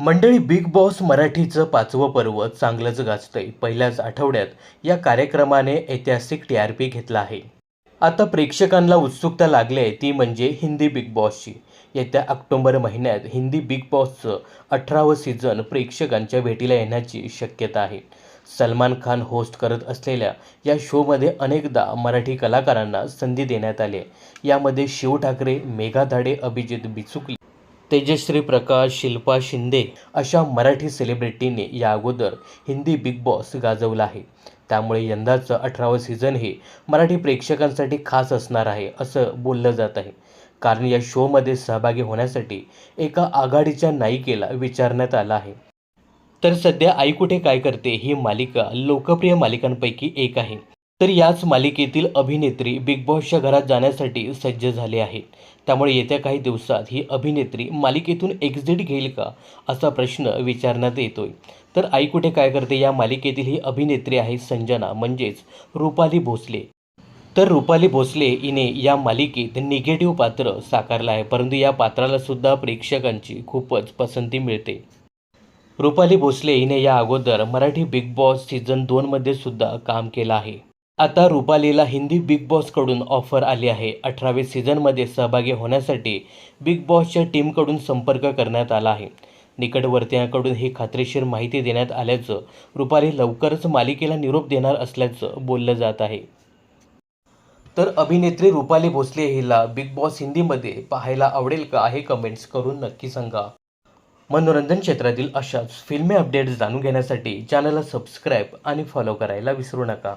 मंडळी big boss मराठीचं पाचवं पर्व चांगलंच गाजतंय. पहिल्याच आठवड्यात या कार्यक्रमाने ऐतिहासिक टी आर पी घेतला आहे. आता प्रेक्षकांना उत्सुकता लागली आहे ती म्हणजे हिंदी बिग बॉसची येत्या ऑक्टोबर महिन्यात हिंदी बिग बॉसचं अठरावं सीझन प्रेक्षकांच्या भेटीला येण्याची शक्यता आहे. सलमान खान होस्ट करत असलेल्या या शोमध्ये अनेकदा मराठी कलाकारांना संधी देण्यात आली आहे. यामध्ये शिव ठाकरे मेघा धाडे अभिजित बिचुकली तेजश्री प्रकाश शिल्पा शिंदे अशा मराठी सेलिब्रिटीने या अगोदर हिंदी बिग बॉस गाजवला आहे. त्यामुळे यंदाचं अठरावं सीझन हे मराठी प्रेक्षकांसाठी खास असणार आहे असं बोललं जात आहे. कारण या शोमध्ये सहभागी होण्यासाठी एका आघाडीच्या नायिकेला विचारण्यात आलं आहे. तर सध्या आई कुठे काय करते ही मालिका लोकप्रिय मालिकांपैकी एक आहे. तर याच मालिकेतील अभिनेत्री बिग बॉसच्या घरात जाण्यासाठी सज्ज झाली आहे त्यामुळे येत्या काही दिवसात ही अभिनेत्री मालिकेतून एक्झिट घेईल का असा प्रश्न विचारण्यात येतोय. तर आई कुठे काय करते या मालिकेतील ही अभिनेत्री आहे संजना म्हणजेच रुपाली भोसले. तर रुपाली भोसले हिने या मालिकेत निगेटिव्ह पात्र साकारलं आहे परंतु या पात्राला सुद्धा प्रेक्षकांची खूपच पसंती मिळते. रुपाली भोसले हिने या अगोदर मराठी बिग बॉस सीझन दोनमध्ये सुद्धा काम केलं आहे. आता रुपालीला हिंदी बिग बॉसकडून ऑफर आली आहे. अठरावे सीझनमध्ये सहभागी होण्यासाठी बिग बॉसच्या टीमकडून संपर्क करण्यात आला आहे. निकटवर्तीयांकडून ही खात्रीशीर माहिती देण्यात आल्याचं रुपाली लवकरच मालिकेला निरोप देणार असल्याचं बोललं जात आहे. तर अभिनेत्री रुपाली भोसले हिला बिग बॉस हिंदीमध्ये पाहायला आवडेल का हे कमेंट्स करून नक्की सांगा. मनोरंजन क्षेत्रातील अशाच फिल्मी अपडेट्स जाणून घेण्यासाठी चॅनलला सबस्क्राईब आणि फॉलो करायला विसरू नका.